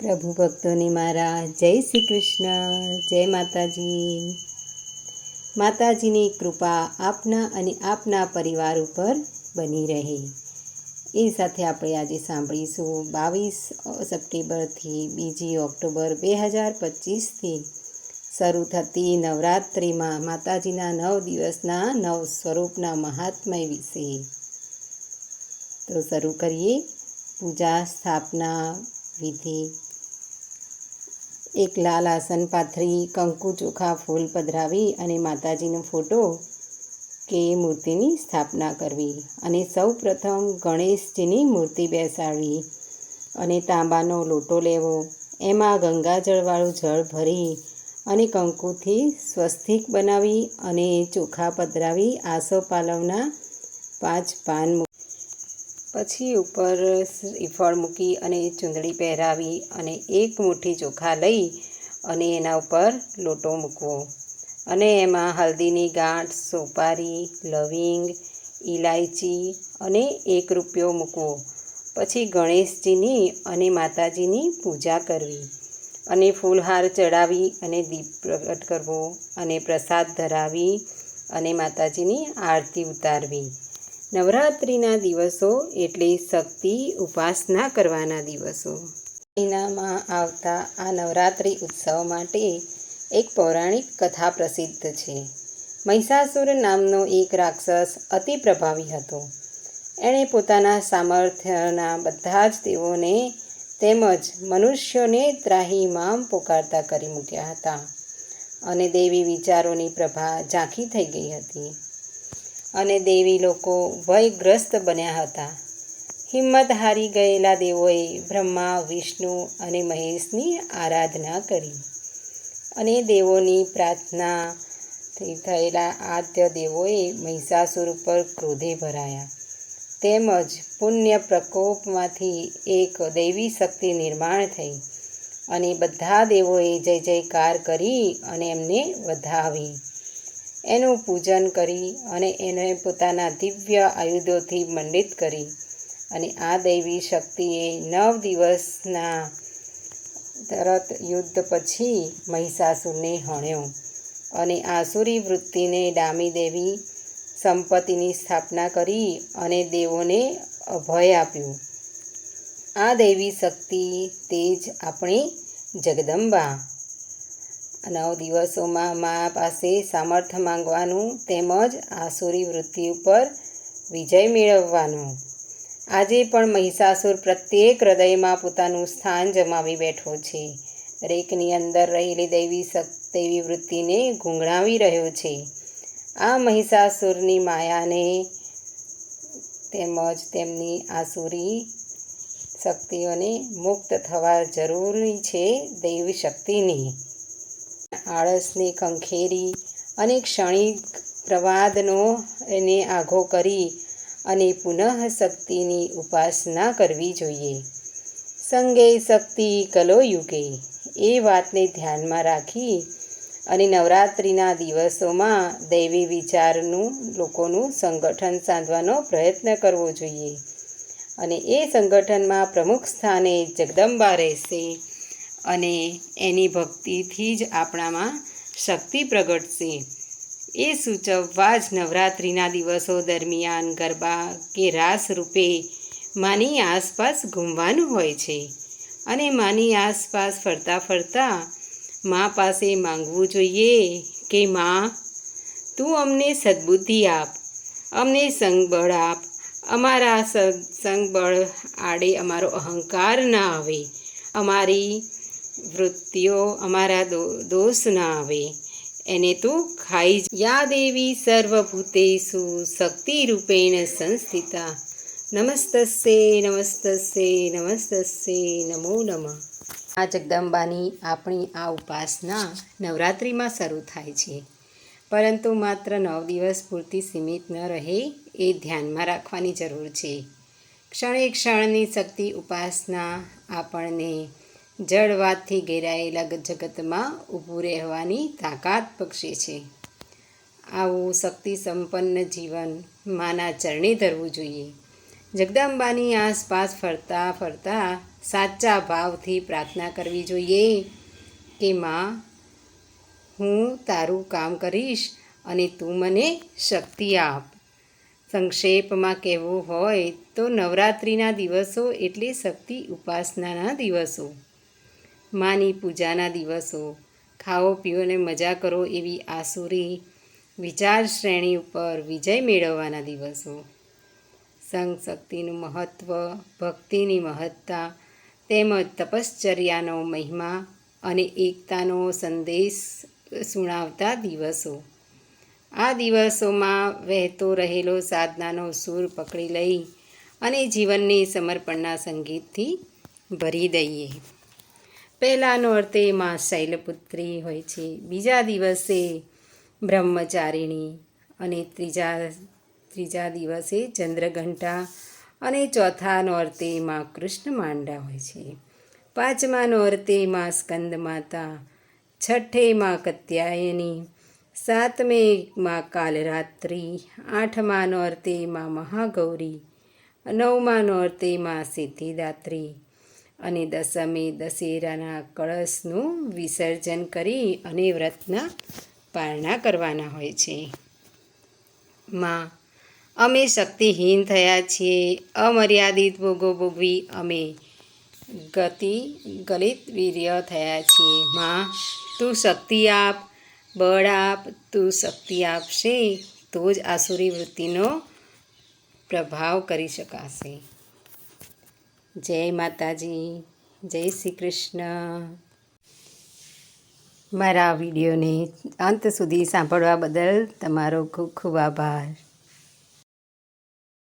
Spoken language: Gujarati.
પ્રભુ ભક્તોની મારા જય શ્રી કૃષ્ણ, જય માતાજી. માતાજીની કૃપા આપના અને આપના પરિવાર ઉપર બની રહે. એ સાથે આપણે આજે સાંભળીશું બાવીસ સપ્ટેમ્બરથી બીજી ઓક્ટોબર બે હજાર પચીસથી. શરૂ થતી નવરાત્રિમાં માતાજીના નવ દિવસના નવ સ્વરૂપના મહાત્મય વિશે. તો શરૂ કરીએ. પૂજા સ્થાપના વિધિ. એક લાલ આસન પાથરી, કંકુ, ચોખા, ફૂલ પધરાવી અને માતાજીનો ફોટો કે મૂર્તિની સ્થાપના કરવી અને સૌ પ્રથમ ગણેશજીની મૂર્તિ બેસાડવી અને તાંબાનો લોટો લેવો. એમાં ગંગાજળવાળું જળ ભરી અને કંકુથી સ્વસ્તિક બનાવી અને ચોખા પધરાવી આસો પાલવના પાંચ પાન પછી ઉપર શ્રીફળ મૂકી અને ચૂંદડી પહેરાવી અને એક મુઠ્ઠી ચોખા લઈ અને એના ઉપર લોટો મૂકવો. અને એમાં હલ્દીની ગાંઠ, સોપારી, લવિંગ ઇલાયચી અને એક રૂપિયો મૂકવો. પછી ગણેશજીની અને માતાજીની પૂજા કરવી અને ફૂલહાર ચડાવી અને દીપ પ્રગટ કરવો અને પ્રસાદ ધરાવી અને માતાજીની આરતી ઉતારવી. નવરાત્રિના દિવસો એટલે શક્તિ, ઉપાસના કરવાના દિવસો. મહિનામાં આવતા આ નવરાત્રિ ઉત્સવ માટે એક પૌરાણિક કથા પ્રસિદ્ધ છે. મહિષાસુર નામનો એક રાક્ષસ અતિ પ્રભાવી હતો. એણે પોતાના સામર્થ્યના બધા જ તેઓને તેમજ મનુષ્યોને ત્રાહીમામ પોકારતા કરી મૂક્યા હતા. અને દેવી વિચારોની પ્રભા ઝાંખી થઈ ગઈ હતી. અને દેવી લોકો ભયગ્રસ્ત બન્યા હતા. હિંમત હારી ગયેલા દેવોએ બ્રહ્મા, વિષ્ણુ અને મહેશની આરાધના કરી. અને દેવોની પ્રાર્થના થયેલા આદ્ય દેવોએ મહિષાસુર પર ક્રોધે ભરાયા. તેમજ પુણ્ય પ્રકોપમાંથી એક દૈવી શક્તિ નિર્માણ થઈ અને બધા દેવોએ જય જયકાર કરી અને એમને વધાવી. એનું પૂજન કરી અને એને પોતાના દિવ્ય આયુધોથી મંડિત કરી. અને આ દૈવી શક્તિએ નવ દિવસના તરત યુદ્ધ પછી મહિષાસુરને હણ્યો અને આસુરી વૃત્તિને ડામી દેવી સંપત્તિની સ્થાપના કરી અને દેવોને અભય આપ્યું. આ દૈવી શક્તિ તે જ આપણી જગદંબા નવ દિવસોમાં મા પાસે સામર્થ્ય માંગવાનું તેમજ આસુરી વૃત્તિ ઉપર વિજય મેળવવાનો. આજે પણ મહિષાસુર પ્રત્યેક હૃદયમાં પોતાનું સ્થાન જમાવી બેઠો છે. દરેકની અંદર રહેલી દૈવી દૈવી વૃત્તિને ગુંગળાવી રહ્યો છે. આ મહિષાસુરની માયાને તેમજ તેમની આસુરી શક્તિઓને મુક્ત થવા જરૂરી છે દૈવી શક્તિની. આળસને ખંખેરી અને ક્ષણિક પ્રવાદનો એને આઘો કરી અને પુનઃ શક્તિની ઉપાસના કરવી જોઈએ. સંગે શક્તિ કલો યુગે એ વાતને ધ્યાનમાં રાખી અને નવરાત્રિના દિવસોમાં દૈવી વિચારનું, લોકોનું સંગઠન સાધવાનો પ્રયત્ન કરવો જોઈએ. અને એ સંગઠનમાં પ્રમુખ સ્થાને જગદંબા રહેશે અને એની ભક્તિથી જ આપણામાં શક્તિ પ્રગટશે. એ સૂચવવા જ નવરાત્રિના દિવસો દરમિયાન ગરબા કે રાસ રૂપે માની આસપાસ ઘૂમવાનું હોય છે અને માની આસપાસ ફરતા ફરતા મા પાસે માંગવું જોઈએ કે, મા, તું અમને સદબુદ્ધિ આપ, અમને સંગબળ આપ, અમારા સંગબળ આડે અમારો અહંકાર ના આવે, અમારી વૃત્તિઓ અમારા દોષ ના આવે. એને તું ખાઈ યા દેવી સર્વભૂતેષુ શક્તિ રૂપેણ સંસ્થિતા. નમસ્તસ્સે નમસ્તસ્સે નમસ્તસ્સે, નમો નમઃ. આ જગદંબાની આપણી આ ઉપાસના નવરાત્રિમાં શરૂ થાય છે. પરંતુ માત્ર નવ દિવસ પૂરતી સીમિત ન રહે એ ધ્યાનમાં રાખવાની જરૂર છે. ક્ષણે ક્ષણની શક્તિ ઉપાસના આપણને જળવાતથી ઘેરાયેલા જગતમાં ઊભું રહેવાની તાકાત બક્ષે છે. આવું શક્તિ સંપન્ન જીવન માના ચરણે ધરવું જોઈએ. જગદંબાની આસપાસ ફરતા ફરતા સાચા ભાવથી પ્રાર્થના કરવી જોઈએ કે, માં, હું તારું કામ કરીશ અને તું મને શક્તિ આપ. સંક્ષેપમાં કહેવું હોય તો નવરાત્રિના દિવસો એટલે શક્તિ ઉપાસનાના દિવસો. માની પૂજાના દિવસો. ખાઓ, પીઓ અને મજા કરો એવી આસુરી વિચાર શ્રેણી ઉપર વિજય મેળવવાના દિવસો. સંઘ શક્તિનું મહત્ત્વ ભક્તિની મહત્તા તેમજ તપશ્ચર્યાનો મહિમા અને એકતાનો સંદેશ સુણાવતા દિવસો. આ દિવસોમાં વહેતો રહેલો સાધનાનો સૂર પકડી લઈ અને જીવનને સમર્પણના સંગીતથી ભરી દઈએ. પહેલાંનો અર્થ એ માં શૈલપુત્રી હોય છે. બીજા દિવસે બ્રહ્મચારિણી અને ત્રીજા ત્રીજા દિવસે ચંદ્રઘંટા અને ચોથાનો અર્થ એ માં કૃષ્ણ માંડા હોય છે. પાંચમાનો અર્થ એ માં સ્કંદ માતા છઠ્ઠે માં કત્યાયની સાતમે માં કાલરાત્રિ, આઠમાનો અર્થમાં મહાગૌરી, નવમાનો અર્થ એ માં સિદ્ધિદાત્રી અને દસમે દશેરાના કળશનું વિસર્જન કરી અને વ્રતના પારણા કરવાના હોય છે. માં, અમે શક્તિહીન થયા છીએ. અમર્યાદિત ભોગો ભોગવી અમે ગતિ ગલિત વીર્ય થયા છીએ. માં, તું શક્તિ આપ, બળ આપ, તું શક્તિ આપશે, તો જ આસુરી વૃત્તિનો પ્રભાવ કરી શકાશે. જય માતાજી, જય શ્રી કૃષ્ણ. મારા વિડીયોને અંત સુધી સાંભળવા બદલ તમારો ખૂબ ખૂબ આભાર.